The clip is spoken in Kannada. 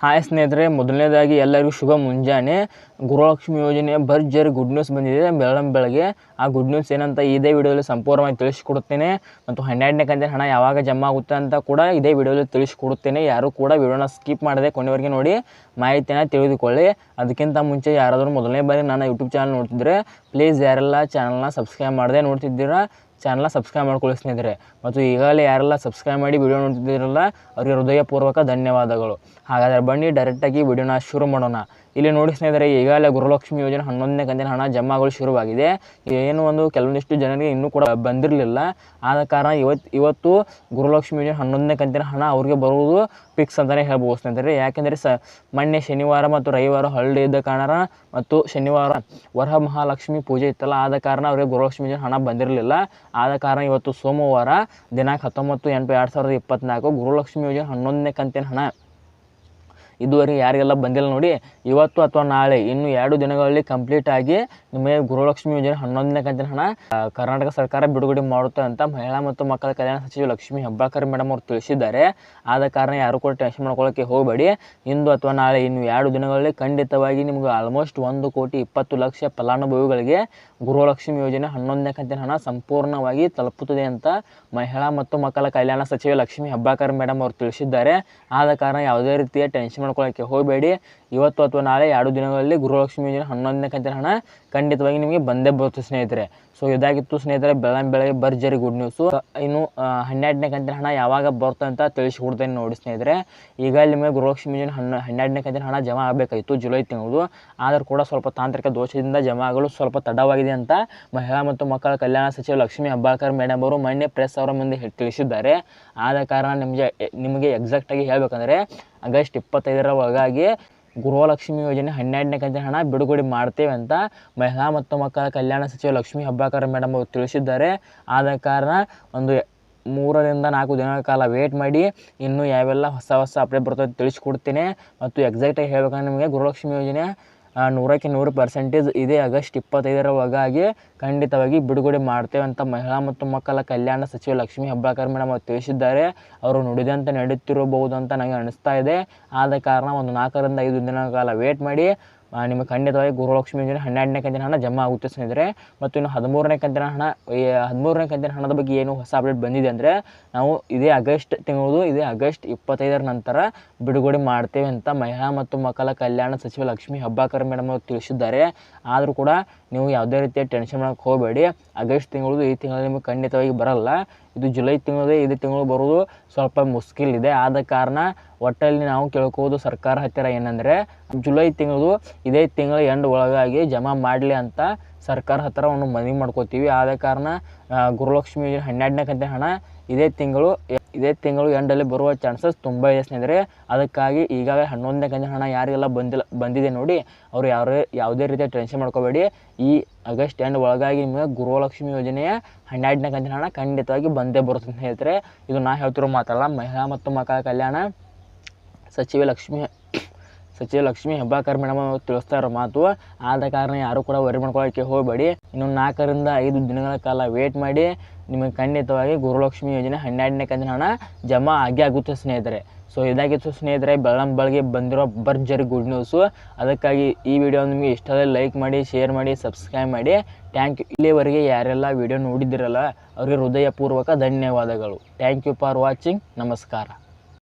ಹಾಯ್ ಸ್ನೇಹಿತರೆ ಮೊದಲನೇದಾಗಿ ಎಲ್ಲರಿಗೂ ಶುಭ ಮುಂಜಾನೆ. ಗೃಹಲಕ್ಷ್ಮಿ ಯೋಜನೆಯ ಭರ್ಜರಿ ಗುಡ್ ನ್ಯೂಸ್ ಬಂದಿದೆ. ಬೆಳಂ ಬೆಳಗ್ಗೆ ಆ ಗುಡ್ ನ್ಯೂಸ್ ಏನಂತ ಇದೇ ವಿಡಿಯೋದಲ್ಲಿ ಸಂಪೂರ್ಣವಾಗಿ ತಿಳಿಸಿಕೊಡುತ್ತೇನೆ. ಮತ್ತು ಹನ್ನೆರಡನೇ ಕಂತಿನ ಹಣ ಯಾವಾಗ ಜಮಾ ಆಗುತ್ತೆ ಅಂತ ಕೂಡ ಇದೇ ವಿಡಿಯೋದಲ್ಲಿ ತಿಳಿಸಿಕೊಡುತ್ತೇನೆ. ಯಾರು ಕೂಡ ವಿಡಿಯೋನ ಸ್ಕಿಪ್ ಮಾಡದೆ ಕೊನೆವರೆಗೆ ನೋಡಿ ಮಾಹಿತಿಯನ್ನು ತಿಳಿದುಕೊಳ್ಳಿ. ಅದಕ್ಕಿಂತ ಮುಂಚೆ ಯಾರಾದರೂ ಮೊದಲನೇ ಬಾರಿ ನನ್ನ ಯೂಟ್ಯೂಬ್ ಚಾನಲ್ ನೋಡ್ತಿದ್ರೆ ಪ್ಲೀಸ್ ಯಾರೆಲ್ಲ ಚಾನಲ್ನ ಸಬ್ಸ್ಕ್ರೈಬ್ ಮಾಡದೆ ನೋಡ್ತಿದ್ದೀರಾ, ಚಾನಲ್ನ ಸಬ್ಸ್ಕ್ರೈಬ್ ಮಾಡ್ಕೊಳ್ಳಿ ಸ್ನೇಹಿತರೆ. ಮತ್ತು ಈಗಾಗಲೇ ಯಾರೆಲ್ಲ ಸಬ್ಸ್ಕ್ರೈಬ್ ಮಾಡಿ ವಿಡಿಯೋ ನೋಡ್ತಿದ್ದೀರಲ್ಲ, ಅವರಿಗೆ ಹೃದಯಪೂರ್ವಕ ಧನ್ಯವಾದಗಳು. ಹಾಗಾದರೆ ಬನ್ನಿ ಡೈರೆಕ್ಟಾಗಿ ವಿಡಿಯೋನ ಶುರು ಮಾಡೋಣ. ಇಲ್ಲಿ ನೋಡಿ ಸ್ನೇಹಿತರೆ, ಈಗಾಗಲೇ ಗೃಹಲಕ್ಷ್ಮಿ ಯೋಜನೆ ಹನ್ನೊಂದನೇ ಕಂತಿನ ಹಣ ಜಮಾಗಳು ಶುರುವಾಗಿದೆ. ಏನು ಒಂದು ಕೆಲವೊಂದಿಷ್ಟು ಜನರಿಗೆ ಇನ್ನೂ ಕೂಡ ಬಂದಿರಲಿಲ್ಲ. ಆದ ಕಾರಣ ಇವತ್ತು ಇವತ್ತು ಗೃಹಲಕ್ಷ್ಮಿ ಯೋಜನೆ ಹನ್ನೊಂದನೇ ಕಂತಿನ ಹಣ ಅವ್ರಿಗೆ ಬರುವುದು ಫಿಕ್ಸ್ ಅಂತಲೇ ಹೇಳ್ಬೋದು ಸ್ನೇಹಿತರೆ. ಯಾಕೆಂದರೆ ಸ, ಮೊನ್ನೆ ಶನಿವಾರ ಮತ್ತು ರವಿವಾರ ಹಾಲಿಡೇ ಇದ್ದ ಕಾರಣ ಮತ್ತು ಶನಿವಾರ ವರಹ ಮಹಾಲಕ್ಷ್ಮಿ ಪೂಜೆ ಇತ್ತಲ್ಲ, ಆದ ಕಾರಣ ಅವರಿಗೆ ಗೃಹಲಕ್ಷ್ಮಿ ಯೋಜನೆ ಹಣ ಬಂದಿರಲಿಲ್ಲ. ಆದ ಕಾರಣ ಇವತ್ತು ಸೋಮವಾರ ದಿನಾಂಕ ಹತ್ತೊಂಬತ್ತು ಎಂಟು ಎರಡು ಸಾವಿರದ ಇಪ್ಪತ್ತ್ನಾಲ್ಕು ಗೃಹಲಕ್ಷ್ಮಿ ಯೋಜನೆ ಹನ್ನೊಂದನೇ ಕಂತಿನ ಹಣ ಇದುವರೆಗೆ ಯಾರಿಗೆಲ್ಲ ಬಂದಿಲ್ಲ ನೋಡಿ, ಇವತ್ತು ಅಥವಾ ನಾಳೆ, ಇನ್ನು ಎರಡು ದಿನಗಳಲ್ಲಿ ಕಂಪ್ಲೀಟ್ ಆಗಿ ನಿಮಗೆ ಗೃಹಲಕ್ಷ್ಮಿ ಯೋಜನೆ ಹನ್ನೊಂದನೇ ಕಂತಿನ ಹಣ ಕರ್ನಾಟಕ ಸರ್ಕಾರ ಬಿಡುಗಡೆ ಮಾಡುತ್ತೆ ಅಂತ ಮಹಿಳಾ ಮತ್ತು ಮಕ್ಕಳ ಕಲ್ಯಾಣ ಸಚಿವ ಲಕ್ಷ್ಮಿ ಹೆಬ್ಬಾಳ್ಕರ್ ಮೇಡಮ್ ಅವರು ತಿಳಿಸಿದ್ದಾರೆ. ಆದ ಕಾರಣ ಯಾರು ಕೂಡ ಟೆನ್ಷನ್ ಮಾಡ್ಕೊಳ್ಳೋಕ್ಕೆ ಹೋಗಬೇಡಿ. ಇಂದು ಅಥವಾ ನಾಳೆ, ಇನ್ನು ಎರಡು ದಿನಗಳಲ್ಲಿ ಖಂಡಿತವಾಗಿ ನಿಮಗೆ ಆಲ್ಮೋಸ್ಟ್ ಒಂದು ಕೋಟಿ ಇಪ್ಪತ್ತು ಲಕ್ಷ ಫಲಾನುಭವಿಗಳಿಗೆ ಗೃಹಲಕ್ಷ್ಮಿ ಯೋಜನೆ ಹನ್ನೊಂದನೇ ಕಂತಿನ ಹಣ ಸಂಪೂರ್ಣವಾಗಿ ತಲುಪುತ್ತದೆ ಅಂತ ಮಹಿಳಾ ಮತ್ತು ಮಕ್ಕಳ ಕಲ್ಯಾಣ ಸಚಿವೆ ಲಕ್ಷ್ಮಿ ಹೆಬ್ಬಾಳ್ಕರ್ ಮೇಡಮ್ ಅವರು ತಿಳಿಸಿದ್ದಾರೆ. ಆದ ಕಾರಣ ಯಾವುದೇ ರೀತಿಯ ಟೆನ್ಷನ್ ಮಾಡ್ಕೊಳ್ಳೋಕ್ಕೆ ಹೋಗಬೇಡಿ. ಇವತ್ತು ಅಥವಾ ನಾಳೆ ಎರಡು ದಿನಗಳಲ್ಲಿ ಗೃಹಲಕ್ಷ್ಮಿ ಯೋಜನೆ ಹನ್ನೊಂದನೇ ಕಂತಿನ ಹಣ ಖಂಡಿತವಾಗಿ ನಿಮಗೆ ಬಂದೇ ಬರುತ್ತೆ ಸ್ನೇಹಿತರೆ. ಸೊ ಇದಾಗಿತ್ತು ಸ್ನೇಹಿತರೆ ಬೆಳಗ್ಗೆ ಬೆಳಗ್ಗೆ ಭರ್ಜರಿ ಗುಡ್ ನ್ಯೂಸು ಇನ್ನು ಹನ್ನೆರಡನೇ ಕಂತಿನ ಹಣ ಯಾವಾಗ ಬರುತ್ತೆ ಅಂತ ತಿಳಿಸಿಕೊಡ್ತೇನೆ ನೋಡಿ ಸ್ನೇಹಿತರೆ. ಈಗ ನಿಮಗೆ ಗೃಹಲಕ್ಷ್ಮಿ ಯೋಜನೆ ಹನ್ನ, ಹನ್ನೆರಡನೇ ಕಂತಿನ ಹಣ ಜಮಾ ಆಗಬೇಕಾಯಿತು ಜುಲೈ ತಿಂಗಳು ಆದರೂ ಕೂಡ ಸ್ವಲ್ಪ ತಾಂತ್ರಿಕ ದೋಷದಿಂದ ಜಮಾ ಆಗಲು ಸ್ವಲ್ಪ ತಡವಾಗಿದೆ ಅಂತ ಮಹಿಳಾ ಮತ್ತು ಮಕ್ಕಳ ಕಲ್ಯಾಣ ಸಚಿವ ಲಕ್ಷ್ಮಿ ಹೆಬ್ಬಾಳ್ಕರ್ ಮೇಡಮ್ ಅವರು ಮೊನ್ನೆ ಪ್ರೆಸ್ ಅವರ ಮುಂದೆ ತಿಳಿಸಿದ್ದಾರೆ. ಆದ ಕಾರಣ ನಿಮಗೆ ನಿಮಗೆ ಎಕ್ಸಾಕ್ಟಾಗಿ ಹೇಳಬೇಕಂದ್ರೆ, ಆಗಸ್ಟ್ ಇಪ್ಪತ್ತೈದರ ಒಳಗಾಗಿ ಗೃಹಲಕ್ಷ್ಮಿ ಯೋಜನೆ ಹನ್ನೆರಡನೇ ಕಂತಿನ ಹಣ ಬಿಡುಗಡೆ ಮಾಡ್ತೇವೆ ಅಂತ ಮಹಿಳಾ ಮತ್ತು ಮಕ್ಕಳ ಕಲ್ಯಾಣ ಸಚಿವ ಲಕ್ಷ್ಮೀ ಹೆಬ್ಬಾಳ್ಕರ್ ಮೇಡಮ್ ಅವರು ತಿಳಿಸಿದ್ದಾರೆ. ಆದ ಕಾರಣ ಒಂದು ಮೂರರಿಂದ ನಾಲ್ಕು ದಿನಗಳ ಕಾಲ ವೇಟ್ ಮಾಡಿ. ಇನ್ನೂ ಯಾವೆಲ್ಲ ಹೊಸ ಹೊಸ ಅಪ್ಡೇಟ್ ಬರ್ತದೆ ತಿಳಿಸ್ಕೊಡ್ತೀನಿ. ಮತ್ತು ಎಕ್ಸಾಕ್ಟಾಗಿ ಹೇಳ್ಬೇಕಂದ್ರೆ ನಿಮಗೆ ಗೃಹಲಕ್ಷ್ಮಿ ಯೋಜನೆ ನೂರಕ್ಕೆ ನೂರು ಪರ್ಸೆಂಟೇಜ್ ಇದೇ ಆಗಸ್ಟ್ ಇಪ್ಪತ್ತೈದರ ಒಳಗಾಗಿ ಖಂಡಿತವಾಗಿ ಬಿಡುಗಡೆ ಮಾಡ್ತೇವೆ ಅಂತ ಮಹಿಳಾ ಮತ್ತು ಮಕ್ಕಳ ಕಲ್ಯಾಣ ಸಚಿವ ಲಕ್ಷ್ಮಿ ಹೆಬ್ಬಾಳ್ಕರ್ ಮೇಡಮ್ ಅವರು ತಿಳಿಸಿದ್ದಾರೆ. ಅವರು ನುಡಿದಂತೆ ನಡೆಯುತ್ತಿರಬಹುದು ಅಂತ ನನಗೆ ಅನಿಸ್ತಾ ಇದೆ. ಆದ ಕಾರಣ ಒಂದು ನಾಲ್ಕರಿಂದ ಐದು ದಿನಗಳ ಕಾಲ ವೇಟ್ ಮಾಡಿ. ನಿಮಗೆ ಖಂಡಿತವಾಗಿ ಗೃಹಲಕ್ಷ್ಮಿ ಯೋಜನೆ ಹನ್ನೆರಡನೇ ಕಂತಿನ ಹಣ ಜಮಾ ಆಗುತ್ತೆ ಸ್ನೇಹಿತರೆ. ಮತ್ತು ಇನ್ನು ಹದಿಮೂರನೇ ಕಂತಿನ ಹಣ ಹದಿಮೂರನೇ ಕಂತಿನ ಹಣದ ಬಗ್ಗೆ ಏನು ಹೊಸ ಅಪ್ಡೇಟ್ ಬಂದಿದೆ ಅಂದರೆ ನಾವು ಇದೇ ಆಗಸ್ಟ್ ತಿಂಗಳು ಇದೇ ಆಗಸ್ಟ್ ಇಪ್ಪತ್ತೈದರ ನಂತರ ಬಿಡುಗಡೆ ಮಾಡ್ತೇವೆ ಅಂತ ಮಹಿಳಾ ಮತ್ತು ಮಕ್ಕಳ ಕಲ್ಯಾಣ ಸಚಿವ ಲಕ್ಷ್ಮಿ ಹಬ್ಬಾಕರ್ ಮೇಡಮ್ ಅವರು ತಿಳಿಸಿದ್ದಾರೆ. ಆದರೂ ಕೂಡ ನೀವು ಯಾವುದೇ ರೀತಿಯ ಟೆನ್ಷನ್ ಮಾಡೋಕ್ಕೆ ಹೋಗಬೇಡಿ. ಆಗಸ್ಟ್ ತಿಂಗಳು ಈ ತಿಂಗಳು ನಿಮಗೆ ಖಂಡಿತವಾಗಿ ಬರಲ್ಲ. ಇದು ಜುಲೈ ತಿಂಗಳು ಇದೇ ತಿಂಗಳು ಬರೋದು ಸ್ವಲ್ಪ ಮುಸ್ಕಿಲ್ ಇದೆ. ಆದ ಕಾರಣ ಒಟ್ಟಲ್ಲಿ ನಾವು ಕೇಳ್ಕೋದು ಸರ್ಕಾರ ಹತ್ತಿರ ಏನಂದರೆ, ಜುಲೈ ತಿಂಗಳು ಇದೇ ತಿಂಗಳ ಎಂಡ್ ಒಳಗಾಗಿ ಜಮಾ ಮಾಡಲಿ ಅಂತ ಸರ್ಕಾರ ಹತ್ತಿರ ಒಂದು ಮನವಿ ಮಾಡ್ಕೋತೀವಿ. ಆದ ಕಾರಣ ಗುರುಲಕ್ಷ್ಮಿ ಹನ್ನೆರಡನೇ ಕಂತೆ ಹಣ ಇದೇ ತಿಂಗಳು ಇದೇ ತಿಂಗಳು ಎಂಡಲ್ಲಿ ಬರುವ ಚಾನ್ಸಸ್ ತುಂಬ ಇದೆ ಸ್ನೇಹಿತರೆ. ಅದಕ್ಕಾಗಿ ಈಗಾಗಲೇ ಹನ್ನೊಂದನೇ ಕಂತೆ ಹಣ ಯಾರಿಗೆಲ್ಲ ಬಂದಿಲ್ಲ, ಬಂದಿದೆ ನೋಡಿ, ಅವರು ಯಾರೇ, ಯಾವುದೇ ರೀತಿಯ ಟೆನ್ಷನ್ ಮಾಡ್ಕೋಬೇಡಿ. ಈ ಆಗಸ್ಟ್ ಎಂಡ್ ಒಳಗಾಗಿ ನಿಮಗೆ ಗುರುಲಕ್ಷ್ಮಿ ಯೋಜನೆಯ ಹನ್ನೆರಡನೇ ಕಂತಿನ ಹಣ ಖಂಡಿತವಾಗಿ ಬಂದೇ ಬರುತ್ತೆ ಸ್ನೇಹಿತರೆ. ಇದು ನಾ ಹೇಳ್ತಿರೋ ಮಾತಲ್ಲ, ಮಹಿಳಾ ಮತ್ತು ಮಕ್ಕಳ ಕಲ್ಯಾಣ. ಸಚಿವೆ ಲಕ್ಷ್ಮಿ, ಸಚಿವ ಲಕ್ಷ್ಮೀ ಹೆಬ್ಬಾಳ್ಕರ್ ಮೇಡಮ್ ಅವರು ತಿಳಿಸ್ತಾ ಇರೋ ಮಾತು. ಆದ ಕಾರಣ ಯಾರು ಕೂಡ ವರಿ ಮಾಡ್ಕೊಳ್ಳೋಕ್ಕೆ ಹೋಗಬೇಡಿ. ಇನ್ನು ನಾಲ್ಕರಿಂದ ಐದು ದಿನಗಳ ಕಾಲ ವೇಟ್ ಮಾಡಿ. ನಿಮಗೆ ಖಂಡಿತವಾಗಿ ಗುರುಲಕ್ಷ್ಮಿ ಯೋಜನೆ ಹನ್ನೆರಡನೇ ಕಂದಿನ ಹಣ ಜಮಾ ಆಗೇ ಆಗುತ್ತೆ ಸ್ನೇಹಿತರೆ. ಸೊ ಇದಾಗಿತ್ತು ಸ್ನೇಹಿತರೆ ಬೆಳಂ ಬೆಳಗ್ಗೆ ಬಂದಿರೋ ಭರ್ಜರಿ ಗುಡ್ ನ್ಯೂಸು ಅದಕ್ಕಾಗಿ ಈ ವಿಡಿಯೋ ನಿಮಗೆ ಇಷ್ಟ ಲೈಕ್ ಮಾಡಿ ಶೇರ್ ಮಾಡಿ ಸಬ್ಸ್ಕ್ರೈಬ್ ಮಾಡಿ. ಥ್ಯಾಂಕ್ ಯು ಇಲ್ಲಿವರೆಗೆ ಯಾರೆಲ್ಲ ವಿಡಿಯೋ ನೋಡಿದ್ದಿರಲ್ಲ, ಅವರಿಗೆ ಹೃದಯಪೂರ್ವಕ ಧನ್ಯವಾದಗಳು. ಥ್ಯಾಂಕ್ ಯು ಫಾರ್ ವಾಚಿಂಗ್ ನಮಸ್ಕಾರ.